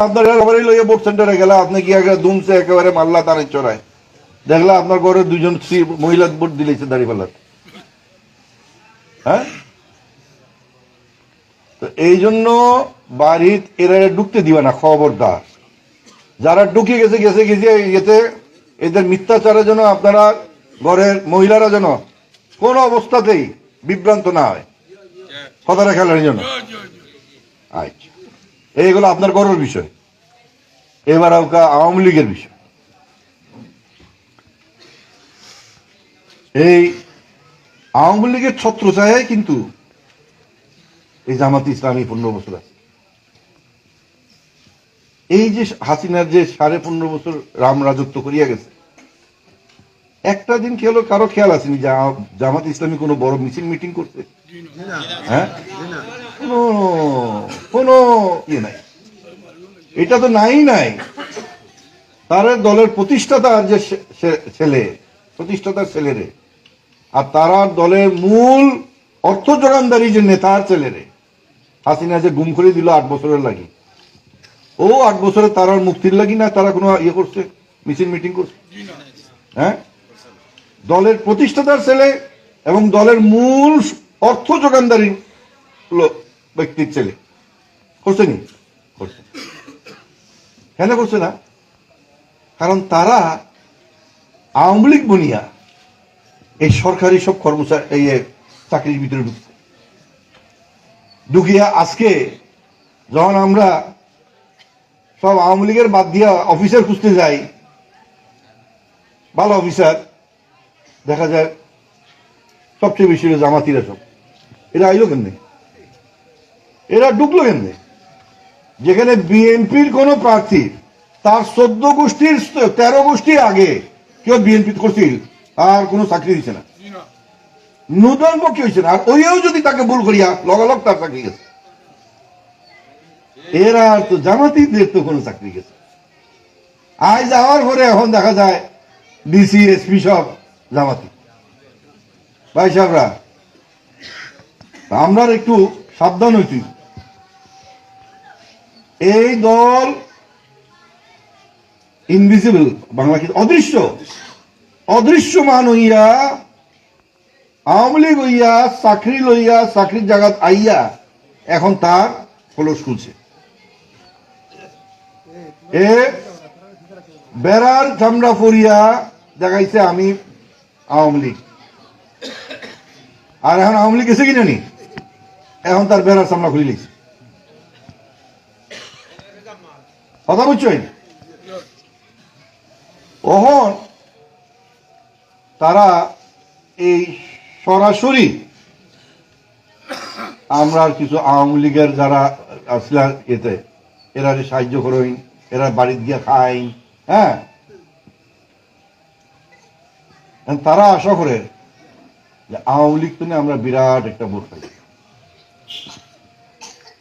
আপনার একেবারে লইয়া বোর্ড সেন্টারে গেলে আপনি কি একেবারে দুমছে একেবারে মাল্লা তারে চড়ায় দেখলা আপনার ঘরে দুজন স্ত্রী মহিলা ভোট দিলেছে হ্যাঁ? তো এই জন্য বাড়িত এরা ঢুকতে দিবে না খবরদার। যারা ঢুকে গেছে গেছে গেছে গেছে এদের মিথ্যাচারের জন্য আপনারা ঘরের মহিলারা যেন কোন অবস্থাতেই বিভ্রান্ত না হয়। কথাটা খেলার জন্য আচ্ছা। এইগুলো আপনার গর্বের বিষয়। এবার আওয়ামী লীগের বিষয়। এই আওয়ামী লীগের ছত্রছায়ায় কিন্তু এই জামাত ইসলামী পনেরো বছর আছে। এই যে হাসিনার যে সাড়ে পনেরো বছর রাম রাজত্ব করিয়া গেছে, একটা দিন খেয়াল কারও খেয়াল আসেনি জামাত ইসলামী কোনো বড় মিছিল মিটিং করছে? হ্যাঁ? কোনো কোনো ইয়ে নাই। এটা তো নাই নাই। তার দলের প্রতিষ্ঠাতার যে ছেলে, প্রতিষ্ঠাতার ছেলেরে আর তারা দলের মূল অর্থ যোগানদারী যে নেতার ছেলেরে হাসিনা যে গুম করে দিল আট বছরের লাগি। ও আট বছরে তারা মুক্তির লাগি না, তারা কোনো ইয়ে করছে, মিছিল মিটিং করছে। হ্যাঁ? দলের প্রতিষ্ঠাতার ছেলে এবং দলের মূল অর্থ যোগানদারী ব্যক্তির ছেলে। করছে নি? করছে। কেন করছে না? কারণ তারা আওয়ামী লীগ বনিয়া এই সরকারি সব কর্মচারী, এই চাকরির ভিতরে ঢুকছে। ঢুকিয়া আজকে যখন আমরা সব আওয়ামী লীগের বাদ দিয়া অফিসার খুঁজতে যাই, ভালো অফিসার, দেখা যায় সবচেয়ে বেশি হলো জামাতিরা সব। এরা আইলো কেমনে? এরা ঢুকলো কেমনে যেখানে বিএনপির কোন প্রার্থী তার চোদ্দ গোষ্ঠীর তেরো গোষ্ঠী আগে কেউ বিএনপি করছিল, আর কোনো চাকরি দিচ্ছে না। নূতন পক্ষে হয়েছে না? আর ওইও যদি তাকে ভুল করিয়া লগালগ তার চাকরি গেছে। এরা তো জামাতিদের তো কোনো চাকরি গেছে। আজ যাওয়ার পরে এখন দেখা যায় ডিসি এসপি সব জামাতি। ভাই সাহেবরা, আমরা একটু সাবধান হইছি। এই দল ইনভিজিবল বাংলা কি অদৃশ্য। অদৃশ্যমান হইয়া, আওয়ামী লীগ হইয়া, চাকরি লইয়া, চাকরির জায়গাত আইয়া এখন তার খোলস খুলছে। এ বেড়ার চামড়া ফরিয়া দেখাইছে আমি আওয়ামী লীগ। আর এখন আওয়ামী লীগ এসে কিনে নি? এখন তার বেড়ার চামড়া খুলে লিখছে কথা বুঝছেন ওহন তারা এই সরাসরি আমরা কিছু আওয়ামী লীগের যারা আসলে এতে, এরা সাহায্য করইন এরা বাড়ির দিয়ে খাই হ্যাঁ? তারা আশা করে যে আওয়ামী লীগ আমরা বিরাট একটা ভোট পাই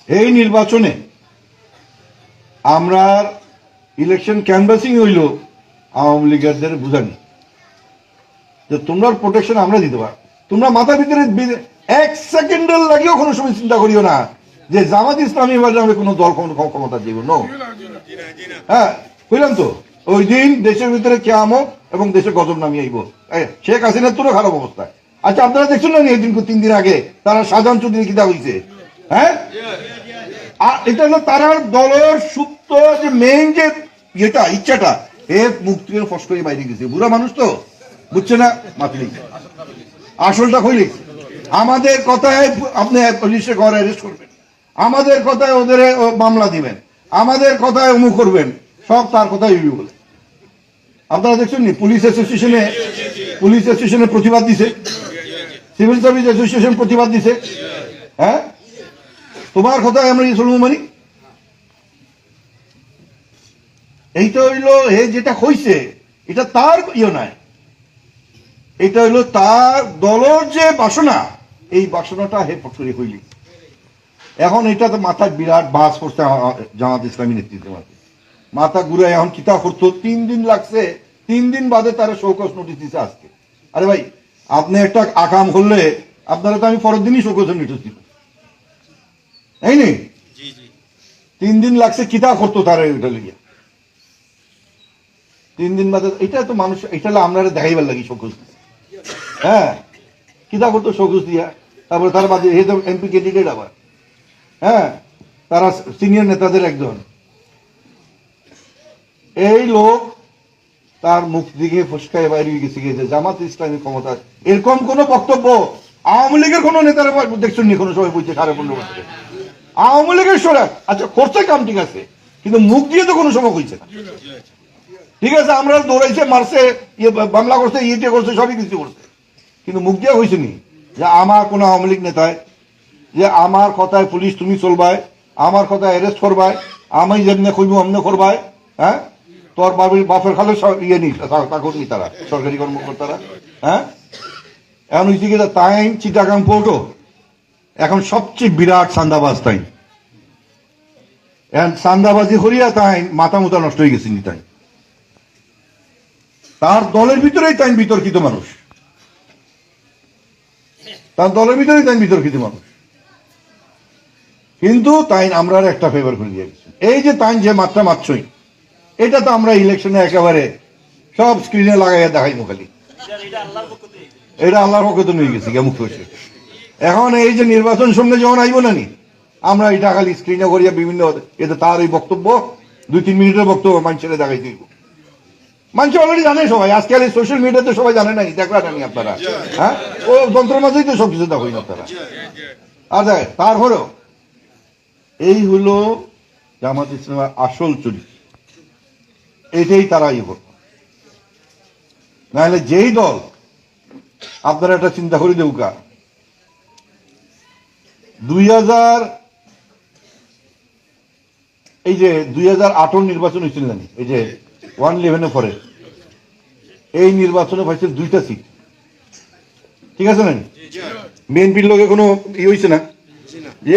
এই নির্বাচনে আমরা ইলেকশন ক্যানভাসিং হইল, আওয়ামী লীগারদের বুঝানি। যে তোমরা প্রোটেকশন আমরা দিতে পারো তোমরা মাথার ভিতরে এক সেকেন্ডের লাগেও কোনো সময় চিন্তা করিও না যে জামাত ইসলামী আমি কোনো দল ক্ষমতা দিব। নো হ্যাঁ বুঝলাম তো, ওই দিন দেশের ভিতরে কেয়ামত এবং দেশে গজব নামিয়ে আইব। শেখ হাসিনার তোরও খারাপ অবস্থা। আচ্ছা আপনারা দেখছেন না এই দিন তিন দিন আগে তারা শাহজাহান চৌধুরী কিতা হয়েছে হ্যাঁ? আর এটা হলো তারার দলের সুপ্ত যে মেইন যে ইয়েটা, ইচ্ছাটা, এ মুখ থেকে ফস করে বাইরে গেছে। বুড়া মানুষ তো, বুঝছে না? নেই আসলটা হইলে আমাদের কথায় আপনি পুলিশে ঘর অ্যারেস্ট করবেন। আমাদের কথায় ওদের মামলা দিবেন। আমাদের কথায় অমুক করবেন। সব তার কথাই বলে। আপনারা দেখছেন নি? পুলিশ অ্যাসোসিয়েশনে পুলিশ অ্যাসোসিয়েশনে প্রতিবাদ দিছে। সিভিল সার্ভিস অ্যাসোসিয়েশন প্রতিবাদ দিছে। হ্যাঁ? তোমার কথায় আমরা চলবো মানি? এইটা হইল হে যেটা হইছে এটা তার ইয়ে নাই। এটা হইল তার দলর যে বাসনা এই বাসনাটা হে পটরি হইলি। এখন এটা তো মাথায় বিরাট বাস করছে জামাত ইসলামী নেতৃত্বের মাঝে। মাথা ঘুরে এখন কিতা করতো তিন দিন লাগছে তিন দিন বাদে তারা শোকস নোটিস দিছে আজকে। আরে ভাই আপনি একটা আকাম করলে আপনারা তো আমি পরের দিনই শোকস নোটিস দিব। এই নেই তিন দিন লাগছে কিতা করতো তারা ওইটা লিগে তিন দিন বাদে এটা তো মানুষ এটা আপনারা দেখাইবার লাগি সকুজ হ্যাঁ? কিতা করতো সকুজ দিয়া? তারপরে তার বাদে হে তো এমপি ক্যান্ডিডেট আবার। হ্যাঁ? তারা সিনিয়র নেতাদের একজন। এই লোক তার মুখ দিকে ফুসকায় বাইরে গেছে গিয়ে যে জামাত ইসলামী ক্ষমতা। এরকম কোন বক্তব্য আওয়ামী লীগের কোন নেতার দেখছেন নি কোনো সময় বলছে সাড়ে পনেরো বছরে আওয়ামী লীগের সরাক আচ্ছা করছে কাম ঠিক আছে, কিন্তু মুখ দিয়ে তো কোনো সময় হয়েছে না। ঠিক আছে, আমরা দৌড়াইছে, মারছে ইয়ে বাংলা করছে ইয়ে করছে, সবই কিছু করছে। কিন্তু মুখ দিয়ে হয়েছে নি যে আমার কোনো আওয়ামী লীগ নেতায়, যে আমার কথায় পুলিশ তুমি চলবায় আমার কথায় অ্যারেস্ট করবায় আমি যেমনি কইব অমনে করবায় হ্যাঁ? তোর বাবির বাপের খালে ইয়ে নি চাকর তারা, সরকারি কর্মকর্তারা হ্যাঁ? এখন হয়েছে কি তাই চিটাগাং পোর্টও এখন সবচেয়ে বিরাট সান্দাবাজ তাই। এখন সান্দাবাজি করিয়া তাই মাথা মুতা নষ্ট হয়ে গেছে নি তাই। তার দলের ভিতরেই তাই বিতর্কিত মানুষ। তার দলের ভিতরেই তাই বিতর্কিত মানুষ। কিন্তু তাই আমরা একটা ফেভার করে দিয়ে গেছি। এই যে তাই যে মাত্রা মাত্রই, এটা তো আমরা ইলেকশনে একেবারে সব স্ক্রিনে লাগাইয়া দেখাই মুখালি এটা আল্লাহর পক্ষে তো নিয়ে গেছি মুখ হয়েছে। এখন এই যে নির্বাচন সঙ্গে যখন আইব না নি, আমরা এটা খালি স্ক্রিনে করিয়া বিভিন্ন এতে তার এই বক্তব্য, দুই তিন মিনিটের বক্তব্য মানুষের দেখাই দিব মানুষ অলরেডি জানে সবাই আজকাল এই সোশ্যাল মিডিয়াতে সবাই জানে নাই দেখলা জানি আপনারা। হ্যাঁ? ও যন্ত্রের মাঝেই তো সব কিছু দেখেন আপনারা। দেখ তারপরেও এই হলো জামাত ইসলামের আসল চরিত্র এটাই তারা ইয়ে করত নাহলে যেই দল আপনারা একটা চিন্তা করে দেউকা দুই হাজার এই যে দুই হাজার আঠারো নির্বাচন হয়েছিল জানি এই যে ওয়ান ইলেভেনের পরে। এই নির্বাচনে পাইছে দুইটা সিট ঠিক আছে না বিএনপির লোকে কোনো ইয়ে হয়েছে না?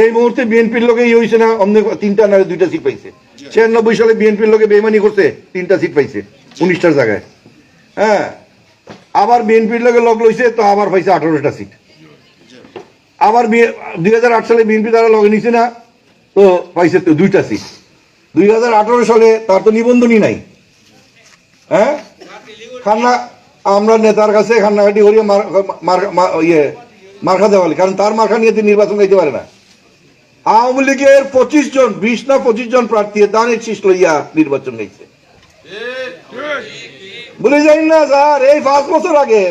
এই মুহূর্তে বিএনপির লোকে ই হয়েছে না অন্য তিনটা না দুইটা সিট পাইছে? ছিয়ানব্বই সালে বিএনপির লোকে বেমানি করছে তিনটা সিট পাইছে উনিশটার জায়গায়। হ্যাঁ? আবার বিএনপির লোকে লগ লইছে তো আবার পাইছে আঠারোটা সিট আবার দুই হাজার আট সালে বিএনপি তারা লগে নিছে না তো পাইছে তো দুইটা সিট দুই হাজার আঠারো সালে তার তো নিবন্ধনই নাই। হ্যাঁ? খান্না, আমরা নেতার কাছে খান্নাঘাটি করিয়ে ইয়ে মার্কা দেওয়ালি কারণ তার মার্কা নিয়ে তিনি নির্বাচন দিতে পারে না। আওয়ামী লীগের পঁচিশ জন, বিশ না পঁচিশ জন প্রার্থী দানের শীষ লইয়া নির্বাচন গেছে বলে যাই না, স্যার, এই পাঁচ বছর আগে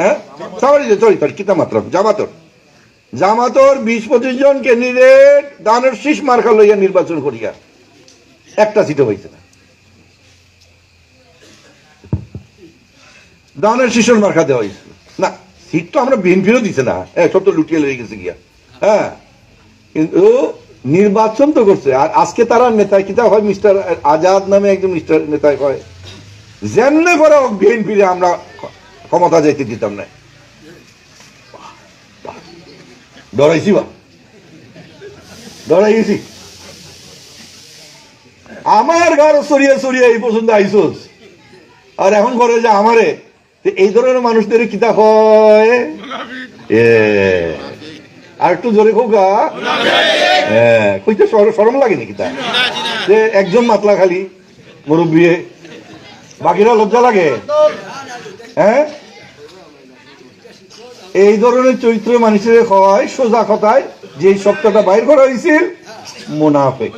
হ্যাঁ? সরি সরি কিতা মাত্র? জামাতর। জামাতর বিশ পঁচিশ জন ক্যান্ডিডেট দানের শীষ মার্কা লইয়া নির্বাচন করিয়া একটা সিটও হয়েছে না। দানের শিশুর মার্কা দেওয়া হয়েছিল না, সিট তো আমরা বিএনপিরও দিছে না। হ্যাঁ সব তো লুটিয়ে লেগে গেছে গিয়া। হ্যাঁ কিন্তু নির্বাচন তো করছে। আর আজকে তারা নেতা কিতা হয়, মিস্টার আজাদ নামে একজন মিস্টার নেতা হয়। যেমনে করে বিএনপি আমরা ক্ষমতা যাইতে দিতাম না। ডরাইছি বা? ডরাই গেছি। আমার ঘর সরিয়ে সরিয়ে এই পর্যন্ত আইসোস। আর এখন করে যে আমারে এই ধরনের মানুষদের কিতা হয়? আর একটু জোরে খোকা হ্যাঁ কইতে সরম লাগে নাকি তা? যে একজন মাতলা খালি মুরব্বী বাকিরা লজ্জা লাগে? হ্যাঁ এই ধরনের চরিত্র মানুষের হয় সোজা কথায় যে শব্দটা বাইর করা হয়েছিল মোনাফেক।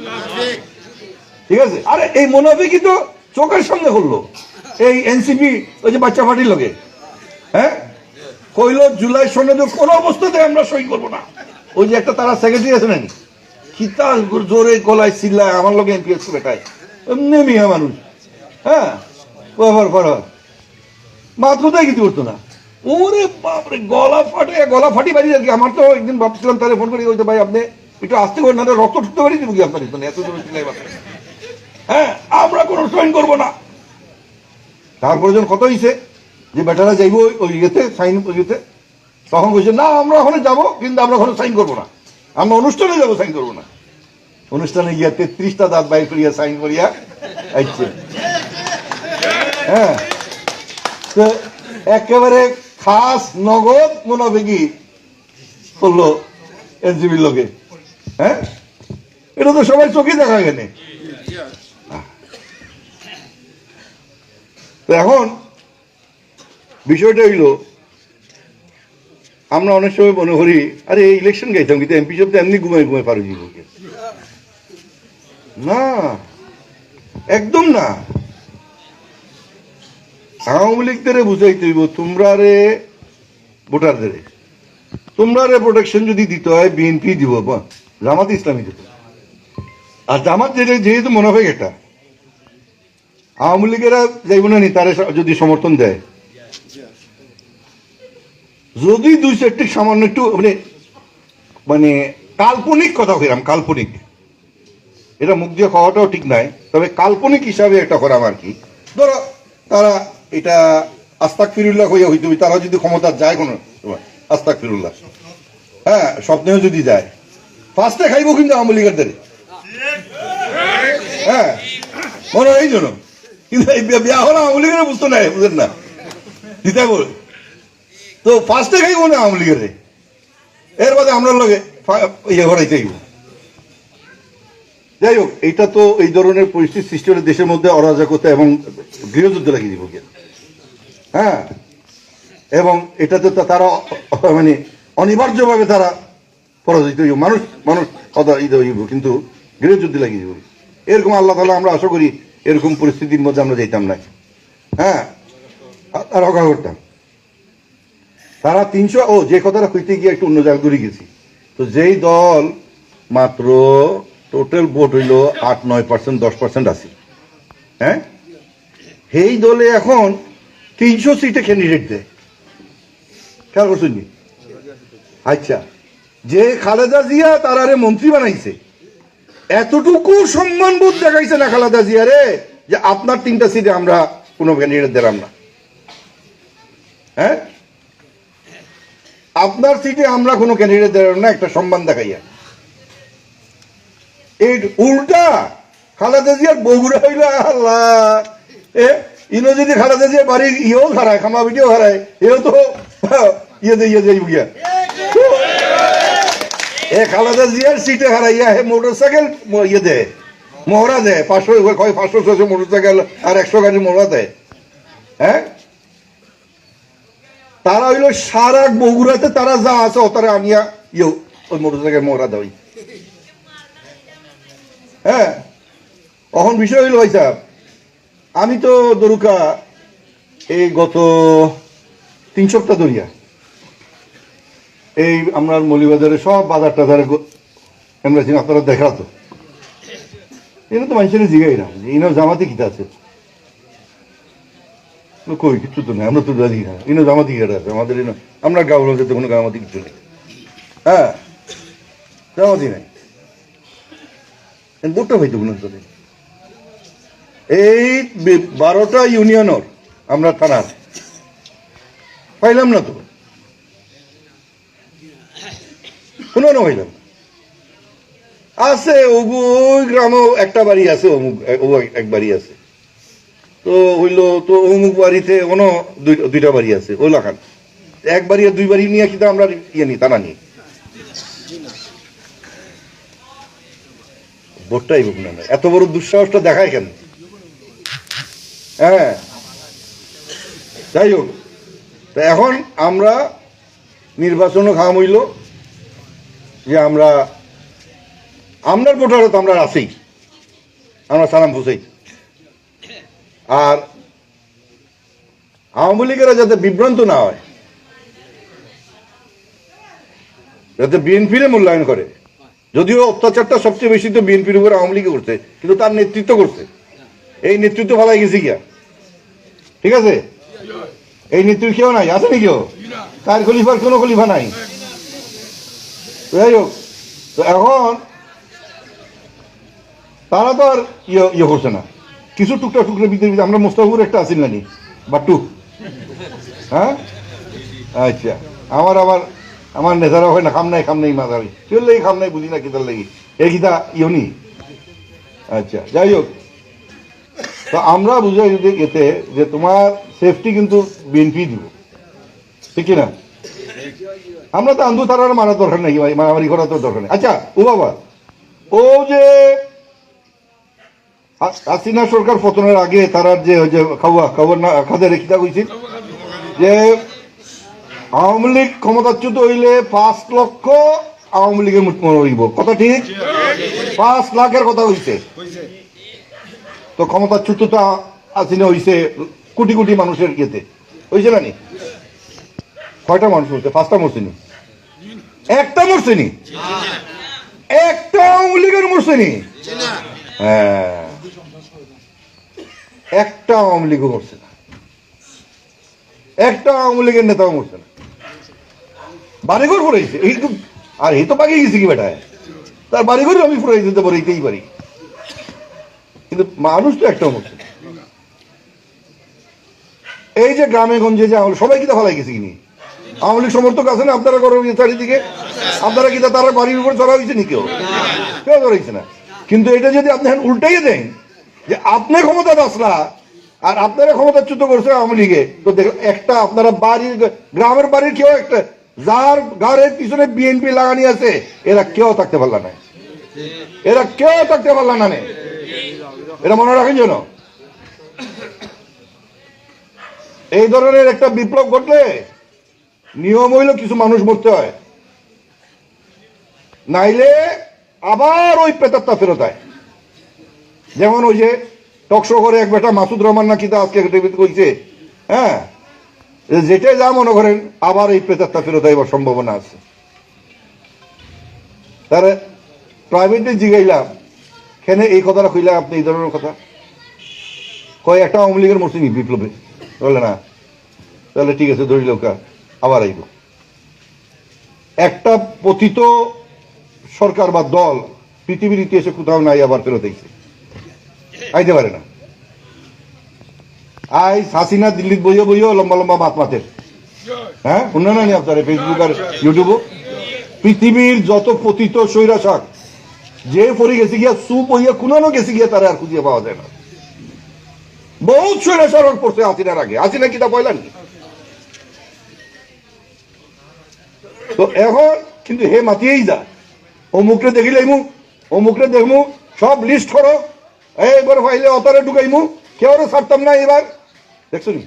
ঠিক আছে? আরে এই মোনাফেকই তো চোখের সামনে করল। এই এনসিপি ওই যে বাচ্চা পার্টির লোকে হ্যাঁ? কইল জুলাই সনদে কোন অবস্থাতে আমরা সই করব না। ওই যে একটা তারা সেক্রেটারি আছে নাকি? কিতা জোরে গলায় চিল্লায়, আমার লোকে এমপিএস বেটায় এমনি মিয়া মানুষ হ্যাঁ? ব্যবহার করা মাত কোথায় কিছু করতো না। ওরে বাপরে, গলা ফাটে, গলা ফাটি বাড়ি আর কি। আমার তো একদিন ভাবছিলাম তাহলে ফোন করি, ওই ভাই, আপনি একটু আসতে করেন না রক্ত ঠুকতে পারি, দিব কি আপনার এত জোরে চিল্লাই। হ্যাঁ আমরা কোনো সইন করব না। তারপরে যখন কত হয়েছে যে বেটারা যাইব ওই- ইয়েতে সাইন ইয়েতে, তখন বলছে না, আমরা ওখানে যাব, কিন্তু আমরা ওখানে সাইন করব না। আমরা অনুষ্ঠানে যাব সাইন করব না। অনুষ্ঠানে গিয়া তেত্রিশটা দাঁত বাইর করিয়া সাইন করিয়া আইছে। হ্যাঁ। তো একেবারে খাস নগদ মোনাফেকি করল এনসিবির লোকে হ্যাঁ? এটা তো সবাই চোখে দেখা গেলে। তো এখন বিষয়টা হইল, আমরা অনেক সময় মনে করি, আরে এই ইলেকশন গাইতাম কিন্তু এমপি সব তো এমনি ঘুমাই ঘুমাই পারো জীব না, একদম না। আওয়ামী লীগদের বুঝাইতে হইব, তোমরা রে ভোটারদের তোমরা রে প্রোটেকশন যদি দিতে হয় বিএনপি দিব, জামাত ইসলামী দিব আর জামাত যেটা যেহেতু মনে হয় এটা আওয়ামী লীগেরা যাইব না নি, তারা যদি সমর্থন দেয়। যদি দুই চারটি সামান্য একটু মানে মানে কাল্পনিক কথা কইরাম, কাল্পনিক। এটা মুখ দিয়ে খাওয়াটাও ঠিক নাই, তবে কাল্পনিক হিসাবে একটা করাম আর কি। ধরো, তারা এটা আস্তাক ফিরুল্লাহ হইয়া হইতে হই তারা যদি ক্ষমতা যায় কোনো আস্তাক ফিরুল্লাহ হ্যাঁ স্বপ্নেও যদি যায়। ফার্স্টে খাইব কিন্তু আওয়ামী লীগের দ্বারে হ্যাঁ মনে হয় এই জন্য। কিন্তু এই বিয়া- হলো আওয়ামী লীগের বুঝতো না বুঝেন না। দিতে বল তো ফার্স্টে খাইব না আওয়ামী লীগের? এর বাদে আমরা লগে ইয়ে হরাইতে হইব যাই হোক এটা তো এই ধরনের পরিস্থিতি সৃষ্টি হলে দেশের মধ্যে অরাজকতা এবং গৃহযুদ্ধ লাগিয়ে দিব হ্যাঁ? এবং এটাতে তো তারা মানে অনিবার্যভাবে তারা পরাজিত হইব। মানুষ মানুষ কথা ইয়ে হইব, কিন্তু গৃহযুদ্ধ লাগিয়ে দিব। এরকম আল্লাহ তালা আমরা আশা করি এরকম পরিস্থিতির মধ্যে আমরা যেতাম না। হ্যাঁ? আর- রক্ষা করতাম। তারা তিনশো, ও, যে কথাটা কইতে গিয়ে একটু অন্য জায়গায় ঘুরে গেছি। তো যেই দল মাত্র টোটাল ভোট হইল আট, নয় পার্সেন্ট দশ পার্সেন্ট আছে। হ্যাঁ? সেই দলে এখন তিনশো সিটে ক্যান্ডিডেট দেয়। খেয়াল করছেন? আচ্ছা। যে খালেদা জিয়া তারারে মন্ত্রী বানাইছে। এতটুকু সম্মানবোধ দেখাইছে না খালেদা জিয়া রে যে আপনার তিনটা সিটে আমরা কোনো ক্যান্ডিডেট দিলাম না। হ্যাঁ? আপনার সিটে আমরা কোনো ক্যান্ডিডেট দিলাম না একটা সম্মান দেখাইয়া। এই উল্টা খালেদা জিয়ার বগুড়া হইল আল্লাহ। এ, ইনো যদি খালেদা জিয়া বাড়ি ইয়েও হারায় খামা বিটিও হারায়, এও তো ইয়ে দিয়ে ইয়ে যাই গিয়া। এ খালেদা জিয়ার সিটে হারাইয়া হে মোটর সাইকেল ইয়ে দেয় মোহরা দেয় পাঁচশো কয় পাঁচশো ছশো মোটর সাইকেল আর একশো গাড়ি মোহরা দেয় হ্যাঁ? তারা হইল সারা বগুড়াতে তারা যা আছে তারা আনিয়া ইয়ে ওই মোটর সাইকেল মোহরা দেয়। হ্যাঁ? এখন বিষয় হইল ভাই সাহেব, আমি তো দরুকা এই গত তিন সপ্তাহ ধরিয়া এই আপনার মলিবাজারে সব বাজার টাজারে আমরা আপনারা দেখা তো। এটা তো মানুষের জিগাই না। যে ইনো জামাতে কিতা আছে? কই? কিছু তো নেই, আমরা তো জানি না। ইনো জামাতি কিটা আছে? আমাদের ইনো আমরা গাঁও লোকের তো কোনো জামাতি কিছু নেই। হ্যাঁ জামাতি নাই। বুটটা হইতো কোনো চলে এই বারোটা ইউনিয়নর আমরা থানার। পাইলাম না তো। কোনো না পাইলাম আছে ওগু ওই গ্রামেও একটা বাড়ি আছে, অমুক এক বাড়ি আছে। তো হইল, তো অমুক বাড়িতে কোনো দুই- দুইটা বাড়ি আছে, ওই লাখান এক বাড়ি আর দুই বাড়ি নিয়ে কিন্তু আমরা ইয়ে নি থানা নিই ভোটটাই হোক না এত বড় দুঃসাহসটা দেখায় কেন? হ্যাঁ। যাই হোক এখন আমরা নির্বাচনও খাম হইল। যে আমরা, আমরার ভোটারও তো আমরা আছেই। আমরা সালাম হুসাই। আর আওয়ামী লীগেরা যাতে বিভ্রান্ত না হয়, যাতে বিএনপিরে মূল্যায়ন করে, যদিও অত্যাচারটা সবচেয়ে বেশি তো বিএনপির উপর আওয়ামী লীগে করছে, কিন্তু তার নেতৃত্ব করছে। এই নেতৃত্ব ভালাই গেছে গিয়া। ঠিক আছে? এই নেতৃত্ব কেউ নাই, আছে নি কেউ? তার খলিফার কোনো খলিফা নাই? যাই হোক এখন তারা তো আর ইয়ে ইয়ে করছে না। কিছু টুকটা টুকরা ভিতরে আমরা মোস্তাফুর একটা আসিল নানি বাট্টু। হ্যাঁ? আচ্ছা। আমার আবার, আমার নেতারা হয় না, খাম নাই খাম নাই মাথারি কেউ লেগে খাম নাই, বুঝি না কিতার লাগি। এই কিতা ইয়নি আচ্ছা যাই হোক। তো আমরা বুঝাই যদি এতে যে তোমার সেফটি কিন্তু বিএনপি দিব। ঠিক না আমরা তো আন্দু তারার মারার দরকার নাই মারামারি করার তো দরকার নেই। আচ্ছা ও বাবা, ও যে হাসিনা সরকার পতনের আগে তারা যে যে খাওয়া খবর না খাদের রেখিতা কইছিল, যে আওয়ামী লীগ ক্ষমতাচ্যুত হইলে পাঁচ লক্ষ আওয়ামী লীগের মুঠ হইব। কথা ঠিক? পাঁচ লাখের কথা হইছে। তো ক্ষমতাচ্যুতটা হাসিনা হইছে কোটি কোটি মানুষের ইয়েতে। হইছে না নি? কয়টা মানুষ মরছে পাঁচটা মরছে একটা মরছে নি একটা আওয়ামী লীগের মরছে নি হ্যাঁ। একটা আওয়ামী লীগও মরছে না। একটা আওয়ামী লীগের নেতাও মরছে না। বাড়িঘর ফুরাইছে। এই তো আর এই তো পাকিয়ে গেছে কি বেটায় তার বাড়িঘর আমি ফুরাই দিতে পারি এইতেই পারি। কিন্তু মানুষ তো একটাও মরছে। এই যে গ্রামে গঞ্জে যে আওয়ামী- সবাই কিতা ফেলাই গেছে কিনি আওয়ামী লীগ সমর্থক আছে না, আপনারা করো চারিদিকে। আপনারা কিতা তারা বাড়ির উপর চড়া হয়েছে নি কেউ? কেউ ধরেছে না। কিন্তু এটা যদি আপনি এখন উল্টাইয়ে দেন, যে আপনি ক্ষমতা আসলা আর আপনারা ক্ষমতাচ্যুত করছে আওয়ামী লীগে, তো একটা আপনারা বাড়ির, গ্রামের বাড়ির কেউ একটা, যার ঘরের পিছনে বিএনপি লাগানি আছে, এরা কেউ থাকতে পারলা না। এরা কেউ থাকতে পারলা না। এটা মনে রাখেন যেন। এই ধরনের একটা বিপ্লব ঘটলে নিয়ম হইল কিছু মানুষ মরতে হয়। নাইলে আবার ওই পেতারটা ফেরত হয় যেমন ওই যে টকশো করে এক বেটা মাসুদ রহমান নাকি কিতা আজকে কইছে হ্যাঁ? যেটাই যা মনে করেন, আবার এই পেতারটা ফেরত আইবার সম্ভাবনা আছে। তারে প্রাইভেটে জিগাইলাম, কেন এই কথাটা কইলাম আপনি, এই ধরনের কথা? কয় একটা আওয়ামী লীগের মরসিনি বিপ্লবে, বলে না? তাহলে ঠিক আছে, ধরিল কা। আবার আইব একটা পতিত সরকার বা দল পৃথিবীর ইতিহাসে কোথাও নাই, আবার ফেরত আইছে। আইতে পারে না। আই হাসিনা দিল্লিত বইয়ে বইয়ে লম্বা লম্বা মাত মাতের হ্যাঁ? শুনে না আপনার ফেসবুক আর ইউটিউবও পৃথিবীর যত পতিত স্বৈরাচার, যে পরে গেছে গিয়া সুপ হইয়া কুনানো গেছে গিয়া, তারা আর খুঁজে পাওয়া যায় না। বহুত স্বৈরাচার পড়ছে হাসিনার আগে। হাসিনা কিতা পয়লান তো এখন কিন্তু হে মাতিয়েই যা। অমুকরে দেখিলে ইমু, অমুকরে দেখমু, সব লিস্ট করো। এইবার ফাইলে অতরে ঢুকাইমু কেউ ছাড়তাম না এবার দেখছ নি?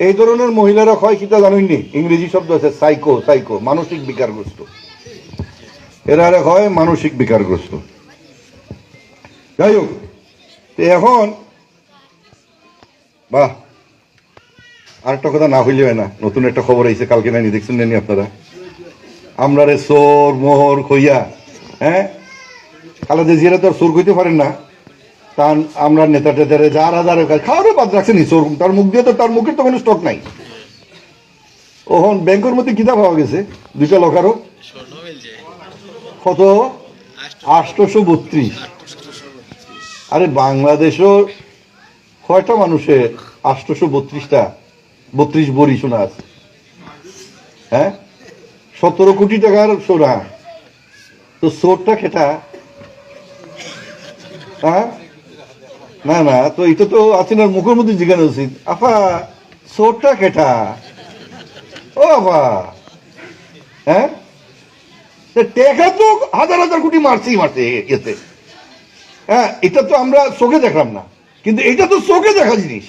এই ধরনের মহিলারা হয় কিতা জানেননি? ইংরেজি শব্দ আছে সাইকো সাইকো মানসিক বিকারগ্রস্ত। এরা হয় মানসিক বিকারগ্রস্ত। যাই হোক এখন, বাহ। আরেকটা কথা না হইলে না। নতুন একটা খবর আইছে, কালকে নাইনি, দেখছেন নাইনি আপনারা? আমরা রে সোর মোহর, খইয়া হ্যাঁ? খালেদা জিয়ারা তো আর সোর কইতে পারেন না। তার আমরা নেতা টেতারে যার হাজার খাওয়ারও বাদ রাখছেন সোর তার মুখ দিয়ে তো, তার মুখের তো কোনো স্টক নাই। ওহন, ব্যাংকের মধ্যে কিতাব পাওয়া গেছে, দুইটা লকারও। কত? আটশোশো বত্রিশ। আরে বাংলাদেশও কয়টা মানুষের আটশোশো বত্রিশটা বত্রিশ বড়ি সোনা আছে। হ্যাঁ? সতেরো কোটি টাকার সোনা। তো সোরটা খেটা। হ্যাঁ? না না, তো এটা তো আছিনার মুখের মধ্যে জিজ্ঞাসা উচিত। আফা, সোরটা খেটা। ও আফা। হ্যাঁ? টেকা তো হাজার হাজার কোটি মারছেই মারছে এতে। হ্যাঁ এটা তো আমরা চোখে দেখলাম না। কিন্তু এটা তো চোখে দেখা জিনিস।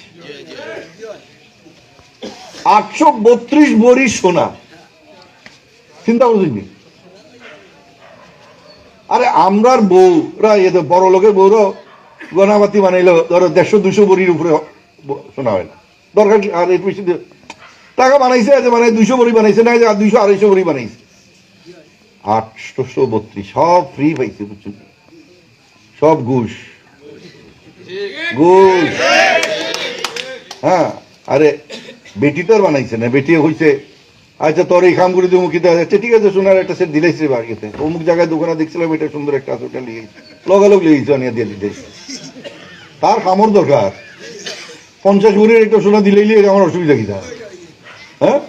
আটশো বত্রিশ বড়ি সোনা। চিন্তা করছেন নি? আরে আমরার বউরা এদের বড় লোকের বউরও গণাবাতি বানাইলো, ধরো দেড়শো দুশো বড়ির উপরে শোনা হয় না। দরকার? আর একটু বেশি টাকা বানাইছে মানে দুইশো বড়ি বানাইছে, না দুইশো আড়াইশো বড়ি বানাইছে। আটশোশো বত্রিশ, সব ফ্রি পাইছে বুঝছেন সব ঘুষ। ঘুষ। হ্যাঁ আরে বেটি তো আর বানাইছে না, বেটি হইছে। আচ্ছা তোর এই কাম করে দেওয়া যাচ্ছে। ঠিক আছে, সোনার একটা সেট দিলেই রে বাড়িতে অমুক জায়গায় দোকানে দেখছিলাম এটা সুন্দর একটা আছে লিয়ে লগালগ লিয়েছে আনিয়া দিয়ে দিতে। তার কামড় দরকার। পঞ্চাশ ভরির একটা সোনা দিলেই আমার অসুবিধা কি হ্যাঁ?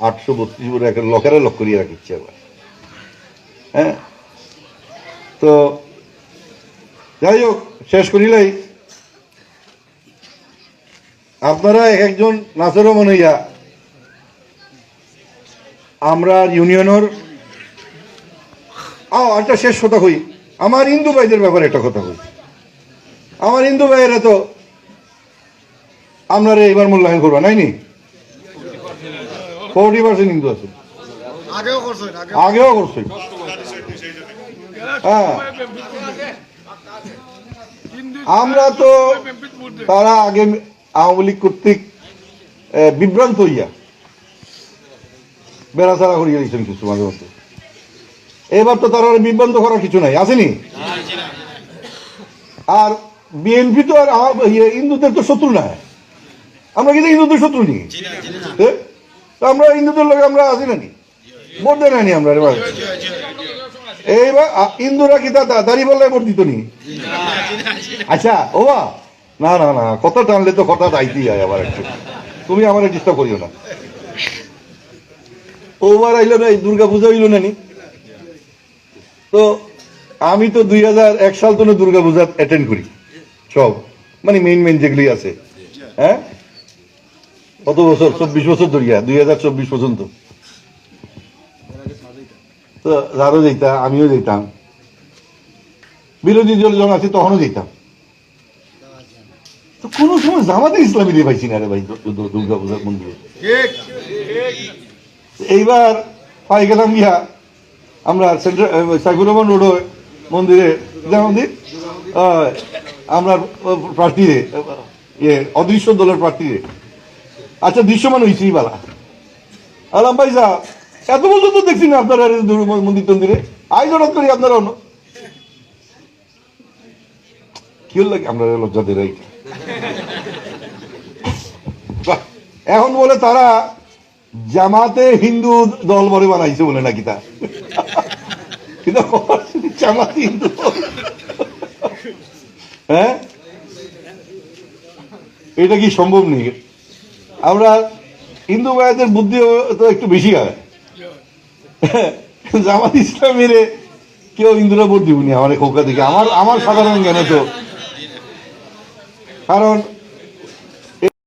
আটশো বত্রিশ ভরি একটা লকারে লক করিয়ে রাখিচ্ছে আবার। হ্যাঁ? তো, যাই হোক, শেষ করিলাই। আপনারা এক একজন নাচেরও মনে হইয়া আমরা ইউনিয়নের ও একটা শেষ কথা কই। আমার হিন্দু ভাইদের ব্যাপারে একটা কথা কই। আমার হিন্দু ভাইয়েরা তো আপনারা এবার মূল্যায়ন করবা নাই নি ফোরটি পার্সেন্ট হিন্দু আছে। আগেও করছেন আগে আগেও করছে হ্যাঁ। আমরা তো তারা আগে আওয়ামী লীগ কর্তৃক বিভ্রান্ত হইয়া বেড়াচাড়া করিয়া দিয়েছেন কিছু মাঝে মধ্যে এবার তো তারা বিভ্রান্ত করার কিছু নাই আসেনি আর বিএনপি তো আর ইয়ে, হিন্দুদের তো শত্রু না আমরা কিন্তু হিন্দুদের শত্রু নি আমরা হিন্দুদের লোক আমরা আসি নাকি ভোট দেয় নানি আমরা এবার এইবার হিন্দুরা কি তা দাঁড়িয়ে বললে ভোট দিত নি আচ্ছা ও বা না না না, কথা টানলে তো কথা দাইতেই হয় আবার একটু। তুমি আমার ডিস্টার্ব করিও না। ওবার আইলো না, এই দুর্গা পূজা হইল না নি? তো আমি তো দুই হাজার এক সাল তো দুর্গা পূজা অ্যাটেন্ড করি। সব মানে মেইন মেইন যেগুলি আছে। হ্যাঁ? কত বছর? চব্বিশ বছর ধরিয়া, দুই হাজার চব্বিশ পর্যন্ত। তো যারও যেতাম আমিও যেতাম বিরোধী দল যখন আছে তখনও যেতাম তো কোনো সময় জামাতে ইসলামী দিয়ে পাইছি না রে ভাই দুর্গা পূজার মন্দিরে। এইবার পাই গেলাম ইয়া আমরা সেন্ট্রাল সাইফুর রহমান রোড মন্দিরে মন্দির আমরা প্রার্থীরে ইয়ে অদৃশ্য দলের প্রার্থীরে। আচ্ছা দৃশ্যমান হয়েছি বালা। আলাম ভাই যা এত বছর তো দেখছি না আপনারা মন্দির টন্দিরে। আই হঠাৎ করি আপনারা অন্য। কি হল লাগে আমরা লজ্জা দিয়ে এখন বলে তারা জামাতে হিন্দু দল বলে বানাইছে বলে নাকি তা? জামাতে হিন্দু হ্যাঁ? এটা কি সম্ভব নেই? আমরা হিন্দু ভাইদের বুদ্ধি তো একটু বেশি হয়। জামাত ইসলামের কেউ হিন্দুরা ভোট দিবনি আমার খোকা দিকে আমার আমার সাধারণ জ্ঞানে তো কারণ